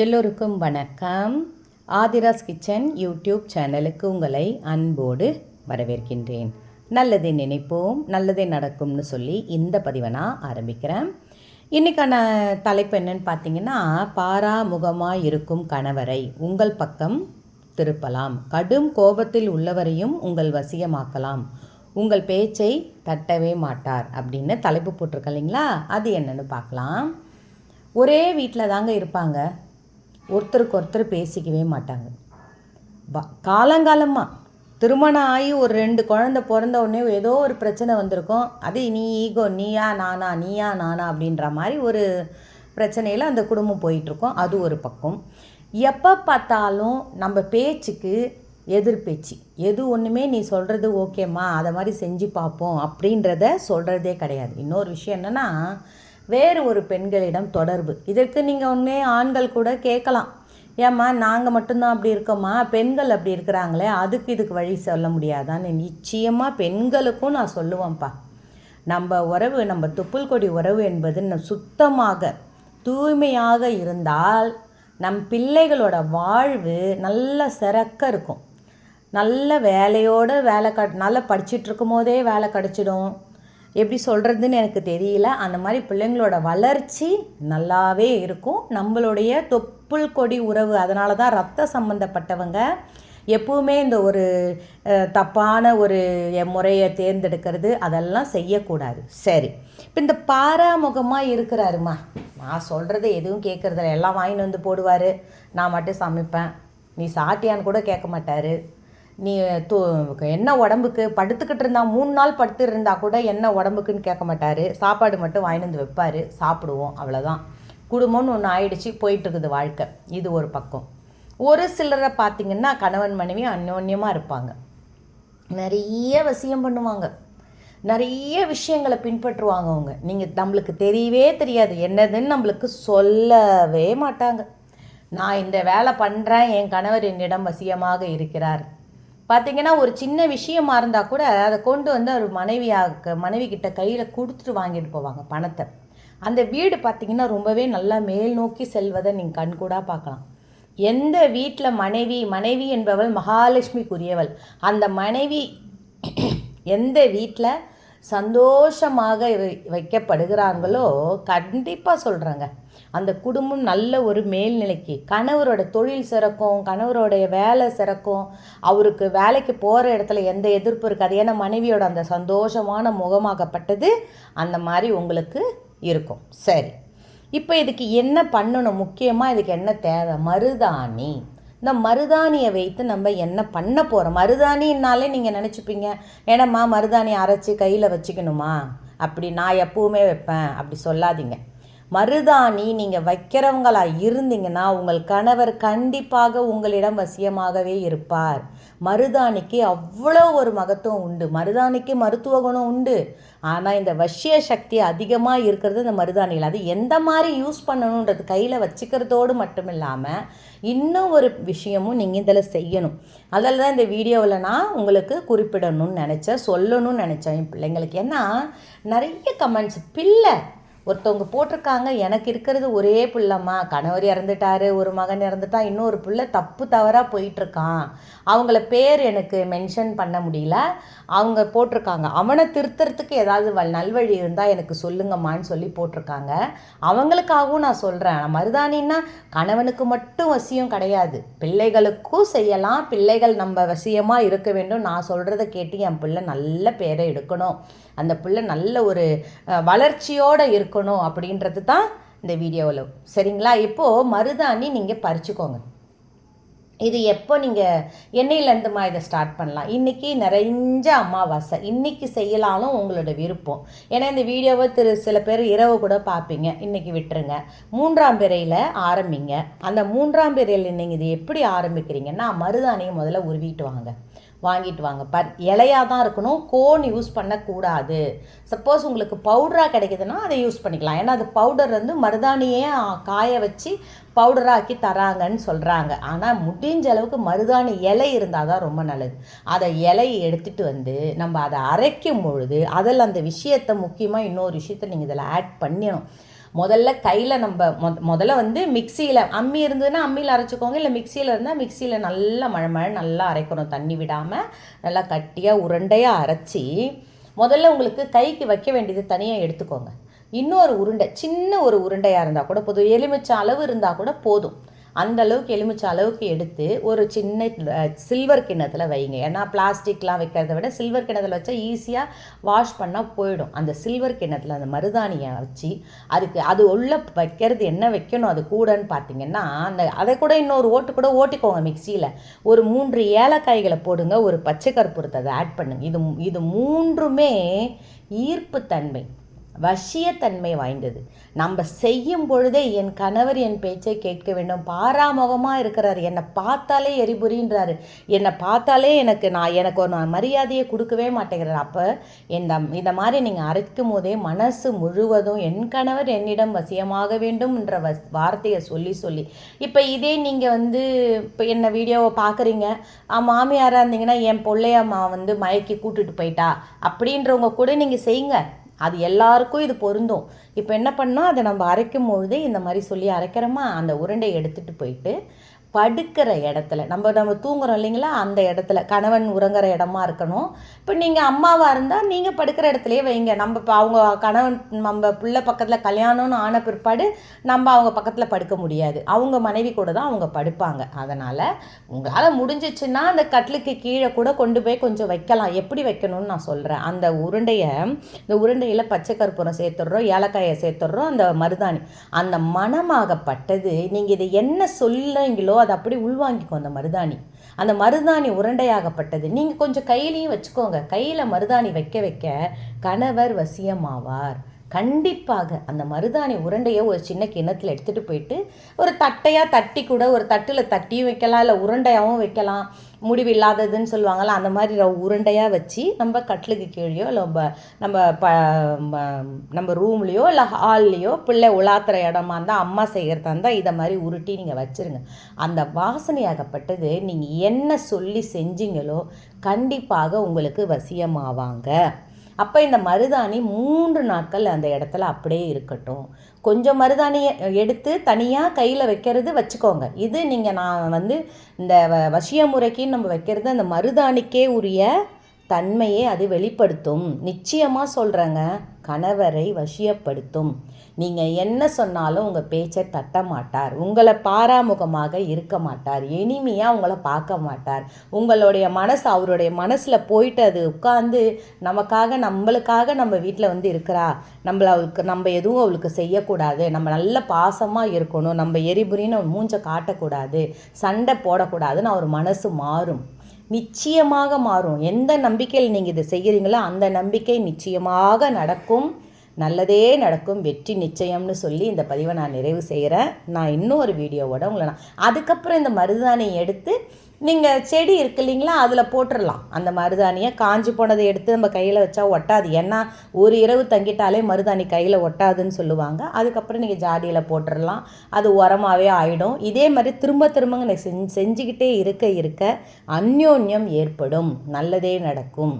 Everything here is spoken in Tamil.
எல்லோருக்கும் வணக்கம். ஆதிராஸ் கிச்சன் யூடியூப் சேனலுக்கு உங்களை அன்போடு வரவேற்கின்றேன். நல்லதை நினைப்போம் நல்லதே நடக்கும்னு சொல்லி இந்த பதிவை நான் ஆரம்பிக்கிறேன். இன்றைக்கான தலைப்பு என்னன்னு பார்த்தீங்கன்னா பாராமுகமாக இருக்கும் கணவரை உங்கள் பக்கம் திருப்பலாம். கடும் கோபத்தில் உள்ளவரையும் உங்கள் வசியமாக்கலாம். உங்கள் பேச்சை தட்டவே மாட்டார் அப்படின்னு தலைப்பு போட்டிருக்க இல்லைங்களா? அது என்னன்னு பார்க்கலாம். ஒரே வீட்டில் தாங்க இருப்பாங்க. ஒருத்தருக்கு ஒருத்தர் பேசிக்கவே மாட்டாங்க. வ காலங்காலமாக திருமணம் ஆகி ஒரு ரெண்டு குழந்தை பிறந்த உடனே ஏதோ ஒரு பிரச்சனை வந்திருக்கும். அது நீ ஈகோ நீயா நானா நீயா நானா அப்படின்ற மாதிரி ஒரு பிரச்சனையில் அந்த குடும்பம் போயிட்டுருக்கோம். அது ஒரு பக்கம். எப்போ பார்த்தாலும் நம்ம பேச்சுக்கு எதிர்பேச்சு எது ஒன்றுமே நீ சொல்கிறது ஓகேம்மா அதை மாதிரி செஞ்சு பார்ப்போம் அப்படின்றத சொல்கிறதே கிடையாது. இன்னொரு விஷயம் என்னென்னா வேறு ஒரு பெண்களிடம் தொடர்பு. இதற்கு நீங்கள் ஒன்றே ஆண்கள் கூட கேட்கலாம். ஏம்மா நாங்கள் மட்டும்தான் அப்படி இருக்கோம்மா பெண்கள் அப்படி இருக்கிறாங்களே அதுக்கு இதுக்கு வழி சொல்ல முடியாதான்னு நிச்சயமாக பெண்களுக்கும் நான் சொல்லுவேன்ப்பா. நம்ம உறவு நம்ம துப்புல் கொடி உறவு என்பது சுத்தமாக தூய்மையாக இருந்தால் நம் பிள்ளைகளோட வாழ்வு நல்ல சிறக்க இருக்கும். நல்ல வேலையோடு வேலை க நல்லா படிச்சுட்டு இருக்கும் போதே வேலை கிடச்சிடும். எப்படி சொல்கிறதுன்னு எனக்கு தெரியல. அந்த மாதிரி பிள்ளைங்களோட வளர்ச்சி நல்லாவே இருக்கும். நம்மளுடைய தொப்புள் கொடி உறவு அதனால தான் ரத்த சம்மந்தப்பட்டவங்க எப்பவுமே இந்த ஒரு தப்பான ஒரு முறையை தேர்ந்தெடுக்கிறது அதெல்லாம் செய்யக்கூடாது. சரி. இப்போ இந்த பாராமுகமாக இருக்கிறாருமா நான் சொல்கிறத எதுவும் கேட்குறதில்ல எல்லாம் வாங்கிட்டு வந்து போடுவார். நான் மட்டும் சமைப்பேன். நீ சாட்டியான்னு கூட கேட்க மாட்டார். நீ தூ என்ன உடம்புக்கு படுத்துக்கிட்டு இருந்தா மூணு நாள் படுத்து இருந்தா கூட என்ன உடம்புக்குன்னு கேட்க மாட்டார். சாப்பாடு மட்டும் வாங்கிட்டு வந்து வைப்பார். சாப்பிடுவோம். அவ்வளோதான் குடும்பம்னு ஒன்று ஆயிடுச்சு. போயிட்டுருக்குது வாழ்க்கை. இது ஒரு பக்கம். ஒரு சிலரை பார்த்திங்கன்னா கணவன் மனைவி அந்யோன்யமாக இருப்பாங்க. நிறைய வசியம் பண்ணுவாங்க. நிறைய விஷயங்களை பின்பற்றுவாங்க அவங்க. நீங்கள் நம்மளுக்கு தெரியவே தெரியாது. என்னதுன்னு நம்மளுக்கு சொல்லவே மாட்டாங்க. நான் இந்த வேலை பண்ணுறேன் என் கணவர் என்னிடம் வசியமாக இருக்கிறார். பார்த்தீங்கன்னா ஒரு சின்ன விஷயமா இருந்தால் கூட அதை கொண்டு வந்து அவர் மனைவியாக மனைவி கிட்ட கையில் கொடுத்துட்டு வாங்கிட்டு போவாங்க பணத்தை. அந்த வீடு பார்த்தீங்கன்னா ரொம்பவே நல்லா மேல் நோக்கி செல்வதை நீங்கள் கண்கூடாக பார்க்கலாம். எந்த வீட்டில் மனைவி மனைவி என்பவள் மகாலட்சுமிக்குரியவள். அந்த மனைவி எந்த வீட்டில் சந்தோஷமாக வை- வைக்கப்படுகிறாங்களோ கண்டிப்பாக சொல்கிறேங்க அந்த குடும்பம் நல்ல ஒரு மேல்நிலைக்கு கணவரோட தொழில் சிறக்கும் கணவருடைய வேலை சிறக்கும் அவருக்கு வேலைக்கு போகிற இடத்துல எந்த எதிர்ப்பு இருக்காது. ஏன்னா மனைவியோட அந்த சந்தோஷமான முகமாகப்பட்டது அந்த மாதிரி உங்களுக்கு இருக்கும். சரி. இப்போ இதுக்கு என்ன பண்ணணும்? முக்கியமாக இதுக்கு என்ன தேவை? மருதாணி. இந்த மருதாணியை வைத்து நம்ம என்ன பண்ண போகிறோம் மருதாணின்னாலே நீங்கள் நினச்சிப்பீங்க ஏனம்மா மருதாணி அரைச்சி கையில் வச்சுக்கணுமா? அப்படி நான் எப்பவுமே வைப்பேன். அப்படி சொல்லாதீங்க. மருதாணி நீங்கள் வைக்கிறவங்களா இருந்தீங்கன்னா உங்கள் கணவர் கண்டிப்பாக உங்களிடம் வசியமாகவே இருப்பார். மருதாணிக்கு அவ்வளோ ஒரு மகத்துவம் உண்டு. மருதாணிக்கு மருத்துவ குணம் உண்டு. ஆனால் இந்த வசிய சக்தி அதிகமாக இருக்கிறது இந்த மருதாணியில். அது எந்த மாதிரி யூஸ் பண்ணணுன்றது கையில் வச்சுக்கிறதோடு மட்டும் இல்லாமல் இன்னும் ஒரு விஷயமும் நீங்கள் இதில் செய்யணும். அதில் தான் இந்த வீடியோவில் நான் உங்களுக்கு குறிப்பிடணும்னு நினச்சேன் சொல்லணும்னு நினச்சேன். என் பிள்ளைங்களுக்கு ஏன்னா நிறைய கமெண்ட்ஸ் பிள்ளை ஒருத்தவங்க போட்டிருக்காங்க எனக்கு இருக்கிறது ஒரே பிள்ளைம்மா. கணவர் இறந்துட்டாரு ஒரு மகன் இறந்துட்டா இன்னொரு பிள்ளை தப்பு தவறாக போயிட்டுருக்கான். அவங்கள பேர் எனக்கு மென்ஷன் பண்ண முடியல. அவங்க போட்டிருக்காங்க. அவனை திருத்துறதுக்கு ஏதாவது வ நல்வழி இருந்தால் எனக்கு சொல்லுங்கம்மான்னு சொல்லி போட்டிருக்காங்க. அவங்களுக்காகவும் நான் சொல்கிறேன் மருதாணின்னா கணவனுக்கு மட்டும் வசியம் கிடையாது. பிள்ளைகளுக்கும் செய்யலாம். பிள்ளைகள் நம்ம வசியமாக இருக்க வேண்டும். நான் சொல்கிறத கேட்டு என் பிள்ளை நல்ல பேரை எடுக்கணும். அந்த பிள்ளை நல்ல ஒரு வளர்ச்சியோடு இருக்கணும். இருக்கணும் அப்படின்றது தான் இந்த வீடியோவில் சரிங்களா? இப்போது மருதாணி நீங்கள் பறிச்சுக்கோங்க. இது எப்போ நீங்கள் எண்ணெயிலேருந்துமா இதை ஸ்டார்ட் பண்ணலாம்? இன்றைக்கி நிறைஞ்ச அமாவாசை. இன்றைக்கி செய்யலாலும் உங்களோட விருப்பம். ஏன்னா இந்த வீடியோவை திரு சில பேர் இரவு கூட பார்ப்பீங்க. இன்றைக்கி விட்டுருங்க. மூன்றாம் பிறையில் ஆரம்பிங்க. அந்த மூன்றாம் பிறையில் நீங்கள் இது எப்படி ஆரம்பிக்கிறீங்கன்னா மருதாணியை முதல்ல உருவிட்டு வாங்க. வாங்கிட்டு வாங்க பர் இலையாக தான் இருக்கணும். கோன் யூஸ் பண்ணக்கூடாது. சப்போஸ் உங்களுக்கு பவுடராக கிடைக்குதுன்னா அதை யூஸ் பண்ணிக்கலாம். ஏன்னா அது பவுடர் வந்து மருதாணியே காய வச்சு பவுடராக்கி தராங்கன்னு சொல்கிறாங்க ஆனால் முடிஞ்ச அளவுக்கு மருதாணி இலை இருந்தால் தான் ரொம்ப நல்லது. அதை இலையை எடுத்துகிட்டு வந்து நம்ம அதை அரைக்கும் பொழுது அதில் அந்த விஷயத்தை முக்கியமாக இன்னொரு விஷயத்தை நீங்கள் இதில் ஆட் பண்ணிடணும் முதல்ல கையில் நம்ம மொ முதல்ல வந்து மிக்சியில் அம்மி இருந்ததுன்னா அம்மியில் அரைச்சிக்கோங்க. இல்லை மிக்சியில் இருந்தால் மிக்சியில் நல்லா மழை மழை நல்லா அரைக்கணும். தண்ணி விடாமல் நல்லா கட்டியாக உருண்டையாக அரைச்சி முதல்ல உங்களுக்கு கைக்கு வைக்க வேண்டியது தனியாக எடுத்துக்கோங்க. இன்னொரு உருண்டை சின்ன ஒரு உருண்டையாக இருந்தால் கூட போதும். எலுமிச்சை அளவு இருந்தால் கூட போதும். அந்த அளவுக்கு எலுமிச்சை அளவுக்கு எடுத்து ஒரு சின்ன சில்வர் கிண்ணத்தில் வைங்க. ஏன்னா பிளாஸ்டிக்லாம் வைக்கிறத விட சில்வர் கிண்ணத்தில் வச்சா ஈஸியாக வாஷ் பண்ணால் போயிடும். அந்த சில்வர் கிண்ணத்தில் அந்த மருதாணியை வச்சு அதுக்கு அது உள்ள வைக்கிறது என்ன வைக்கணும் அது கூடன்னு பார்த்தீங்கன்னா அந்த அதை கூட இன்னொரு ஓட்டு கூட ஓட்டிக்கோங்க மிக்சியில். ஒரு மூன்று ஏலக்காய்களை போடுங்க ஒரு பச்சை கற்பூரத்தை அதை ஆட் பண்ணுங்க. இது இது மூன்றுமே ஈர்ப்புத்தன்மை. வசியத்தன்மை வாய்ந்தது. நம்ம செய்யும் பொழுதே என் கணவர் என் பேச்சை கேட்க வேண்டும். பாராமுகமாக இருக்கிறார். என்னை பார்த்தாலே எரிபுரின்றாரு என்னை பார்த்தாலே எனக்கு நான் எனக்கு ஒரு மரியாதையை கொடுக்கவே மாட்டேங்கிறார். அப்போ இந்த இந்த மாதிரி நீங்கள் அரைக்கும் போதே மனசு முழுவதும் என் கணவர் என்னிடம் வசியமாக வேண்டும் என்ற வஸ் வார்த்தையை சொல்லி சொல்லி. இப்போ இதே நீங்கள் வந்து இப்போ என்ன வீடியோவை பார்க்குறீங்க. மாமியாராக இருந்தீங்கன்னா என் பிள்ளையம்மா வந்து மயக்கி கூட்டுட்டு போயிட்டா. அப்படின்றவங்க கூட நீங்கள் செய்யுங்க. அது எல்லாருக்கும் இது பொருந்தும். இப்போ என்ன பண்ணோம்? அதை நம்ம அரைக்கும் பொழுது இந்த மாதிரி சொல்லி அரைக்கிறோமா? அந்த உருண்டையை எடுத்துகிட்டு போயிட்டு படுக்கிற இடத்துல. நம்ம நம்ம தூங்குறோம் இல்லைங்களா? அந்த இடத்துல. கணவன் உறங்குற இடமா இருக்கணும். இப்போ நீங்கள் அம்மாவாக இருந்தால் நீங்கள் படுக்கிற இடத்துலையே வைங்க. நம்ம இப்போ அவங்க கணவன் நம்ம பிள்ளை பக்கத்தில் கல்யாணம்னு ஆன பிற்பாடு நம்ம அவங்க பக்கத்தில் படுக்க முடியாது. அவங்க மனைவி கூட தான் அவங்க படுப்பாங்க. அதனால் உங்களால் முடிஞ்சிச்சுன்னா அந்த கட்டிலுக்கு கீழே கூட கொண்டு போய் கொஞ்சம் வைக்கலாம். எப்படி வைக்கணும்னு நான் சொல்கிறேன் அந்த உருண்டையை இந்த உருண்டையில் பச்சை கற்பூரம் சேர்த்துடுறோம் ஏலக்காயை சேர்த்துடுறோம் அந்த மருதாணி. அந்த மனமாகப்பட்டது நீங்கள் இதை என்ன சொல்லுங்களோ அதை அப்படி உள்வாங்கிக்கும் அந்த மருதாணி. அந்த மருதாணி உருண்டையாகப்பட்டது. நீங்கள் கொஞ்சம் கையிலையும் வச்சுக்கோங்க. கையில் மருதாணி வைக்க வைக்க கணவர் வசியமாவார். கண்டிப்பாக அந்த மருதாணி உருண்டையை ஒரு சின்ன கிண்ணத்தில் எடுத்துகிட்டு போயிட்டு ஒரு தட்டையாக தட்டி கூட ஒரு தட்டில் தட்டியும் வைக்கலாம் இல்லை உருண்டையாகவும் வைக்கலாம். முடிவு இல்லாததுன்னு சொல்லுவாங்கள்ல அந்த மாதிரி உருண்டையாக வச்சு நம்ம கட்டிலுக்கு கீழேயோ இல்லை நம்ம ப நம்ம ரூம்லேயோ இல்லை ஹால்லேயோ பிள்ளை உலாத்துற இடமா இருந்தால் அம்மா செய்கிறதா இருந்தால் இதை மாதிரி உருட்டி நீங்கள் வச்சுருங்க. அந்த வாசனையாகப்பட்டது நீங்கள் என்ன சொல்லி செஞ்சீங்களோ கண்டிப்பாக உங்களுக்கு வசியமாவாங்க. அப்போ இந்த மருதாணி மூன்று நாட்கள் அந்த இடத்துல அப்படியே இருக்கட்டும். கொஞ்சம் மருதாணியை எடுத்து தனியாக கையில் வைக்கிறது வச்சுக்கோங்க. இது நீங்கள் நான் வந்து இந்த வசிய முறைக்குன்னு நம்ம வைக்கிறது அந்த மருதாணிக்கே உரிய தன்மையை அது வெளிப்படுத்தும். நிச்சயமாக சொல்கிறேங்க கணவரை வசியப்படுத்தும். நீங்கள் என்ன சொன்னாலும் உங்கள் பேச்சை தட்ட மாட்டார். உங்களை பாராமுகமாக இருக்க மாட்டார். இனிமையாக உங்களை பார்க்க மாட்டார். உங்களுடைய மனசு அவருடைய மனசில் போயிட்டு அது உட்காந்து நமக்காக நம்மளுக்காக நம்ம வீட்டில் வந்து இருக்கிறா. நம்மளை அவளுக்கு நம்ம எதுவும் அவளுக்கு செய்யக்கூடாது. நம்ம நல்ல பாசமாக இருக்கணும். நம்ம எரிபுரின்னு மூஞ்சை காட்டக்கூடாது. சண்டை போடக்கூடாதுன்னு அவர் மனசு மாறும். நிச்சயமாக மாறும். எந்த நம்பிக்கையில் நீங்கள் இதை செய்கிறீங்களோ அந்த நம்பிக்கை நிச்சயமாக நடக்கும். நல்லதே நடக்கும் வெற்றி நிச்சயம்னு சொல்லி இந்த பதிவை நான் நிறைவு செய்கிறேன். நான் இன்னும் ஒரு வீடியோவோட உங்களை நான் அதுக்கப்புறம் இந்த மருதாணியை எடுத்து நீங்கள் செடி இருக்கு இல்லைங்களா அதில் போட்டுடலாம் அந்த மருதாணியை காஞ்சி போனதை எடுத்து நம்ம கையில் வச்சா ஒட்டாது. ஏன்னா ஒரு இரவு தங்கிட்டாலே மருதாணி கையில் ஒட்டாதுன்னு சொல்லுவாங்க. அதுக்கப்புறம் நீங்கள் ஜாடியில் போட்டுடலாம் அது உரமாகவே ஆகிடும் இதே மாதிரி திரும்ப திரும்பங்க செஞ்சு செஞ்சுக்கிட்டே இருக்க இருக்க அந்யோன்யம் ஏற்படும். நல்லதே நடக்கும்.